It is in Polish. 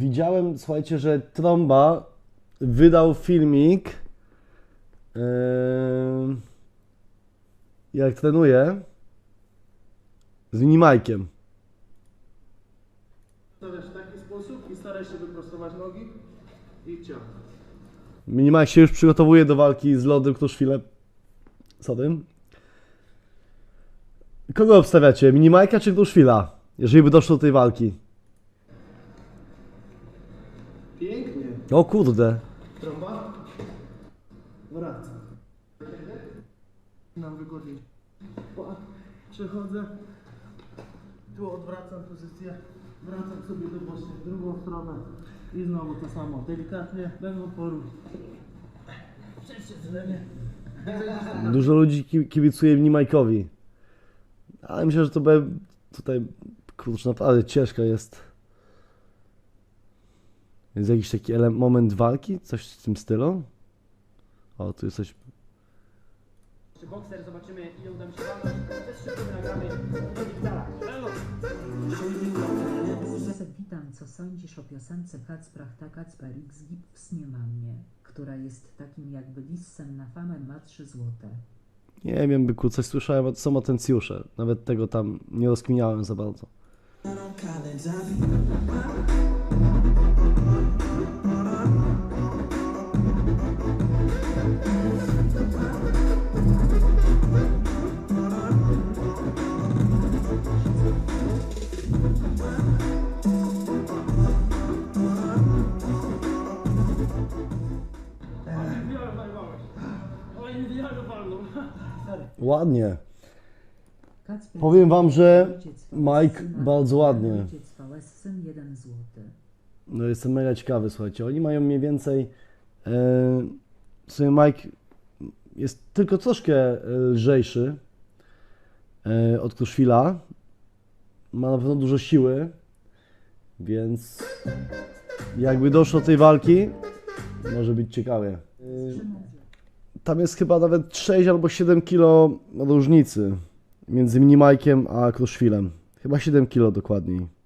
widziałem, słuchajcie, że Tromba wydał filmik yy, jak trenuje z minimajkiem. W taki sposób i staraj się wyprostować nogi i ciach. Minimajk się już przygotowuje do walki z Lodem Kruszwilem. Co tym? Kogo obstawiacie? Minimajka czy Kruszwila? Jeżeli by doszło do tej walki. Pięknie. O kurde. Trąba. Wracam. Nam wygodniej. Pa, Przechodzę. Tu odwracam pozycję. Wracam sobie do bocznej, w drugą stronę. I znowu to samo. Delikatnie, bez oporu. Przesiedzenie. Dużo ludzi ki- kibicuje Minimajkowi. Ale myślę, że to będzie tutaj, kurczę, naprawdę ciężko jest. Jest jakiś taki moment walki? Coś w tym stylu? O, tu jest coś... Czy bokser, zobaczymy ile uda mi się walnąć. Szybko nagramy witam. Co sądzisz o piosence Kacprach ta Kacper X Gips nie ma mnie, która jest takim jakby lissem na famę ma 3 złote. Nie wiem, byku, coś słyszałem, są atencjusze. Nawet tego tam nie rozkminiałem za bardzo. Ładnie. Powiem wam, że Mike bardzo ładnie. Ojciec VS, syn 1 złoty. No jestem mega ciekawy, słuchajcie. Oni mają mniej więcej. E, w sumie Mike jest tylko troszkę e, lżejszy e, od Kruszwila. Ma na pewno dużo siły, więc jakby doszło do tej walki, może być ciekawie. E, tam jest chyba nawet 6 albo 7 kilo różnicy między Minimajkiem a Kruszwilem. Chyba 7 kilo dokładniej.